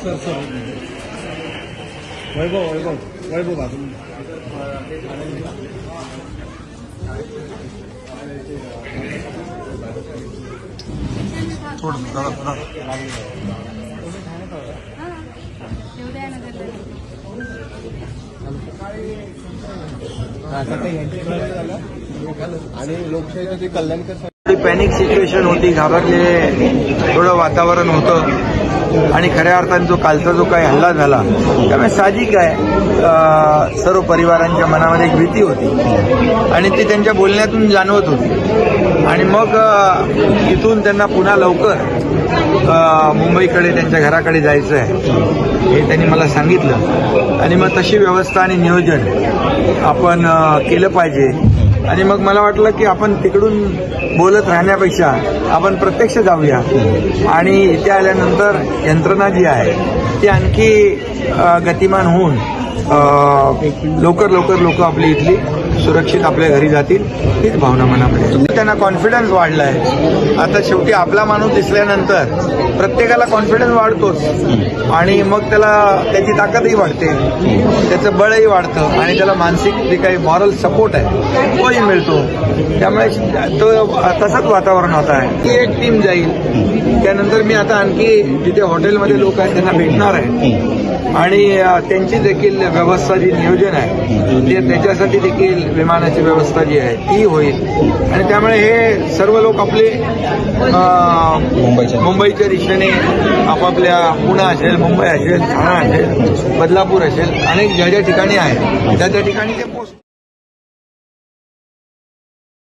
Sir sir वैभव वैभव वैभव बाजून थोडं दादा दादा आणि लोकशाहीचं जे कल्याणकर पॅनिक सिच्युएशन होती घाबरलेले थोडं वातावरण होतं. आणि खऱ्या अर्थाने जो कालचा जो काही हल्ला झाला त्यामुळे साहजिक आहे. सर्व परिवारांच्या मनामध्ये एक भीती होती. आणि ती त्यांच्या बोलण्यातून जाणवत होती. आणि मग तिथून इथून त्यांना पुन्हा लवकर मुंबईकडे त्यांच्या घराकडे जायचं आहे. हे त्यांनी मला सांगितलं. आणि मग तशी व्यवस्था आणि नियोजन आपण केलं पाहिजे. आणि मग मला वाटलं की आपण तिकडून बोलत राहण्यापेक्षा आपण प्रत्यक्ष जाऊया. आणि इथे आल्यानंतर यंत्रणा जी आहे ती आणखी गतिमान होऊन लवकर लवकर लोक आपली इथली सुरक्षित आपल्या घरी जातील हीच भावना मनामध्ये त्यांना कॉन्फिडन्स वाढलाय. आता शेवटी आपला माणूस दिसल्यानंतर प्रत्येकाला कॉन्फिडन्स वाढतोच. आणि मग त्याला त्याची ताकदही वाढते. त्याचं बळही वाढतं. आणि त्याला मानसिक जे काही मॉरल सपोर्ट आहे तोही मिळतो. त्यामुळे तो तसंच वातावरण होत आहे. ती एक टीम जाईल. त्यानंतर मी आता आणखी जिथे हॉटेलमध्ये लोक आहेत त्यांना भेटणार आहे. आणि त्यांची देखील व्यवस्था जी नियोजन आहे ते त्याच्यासाठी देखील विमानाची व्यवस्था जी आहे ती होईल. आणि त्यामुळे हे सर्व लोक आपले मुंबईच्या दिशेने आपापल्या पुणे असेल मुंबई असेल ठाणा असेल बदलापूर असेल अनेक ज्या ज्या ठिकाणी आहे त्या त्या ठिकाणी ते पोहोच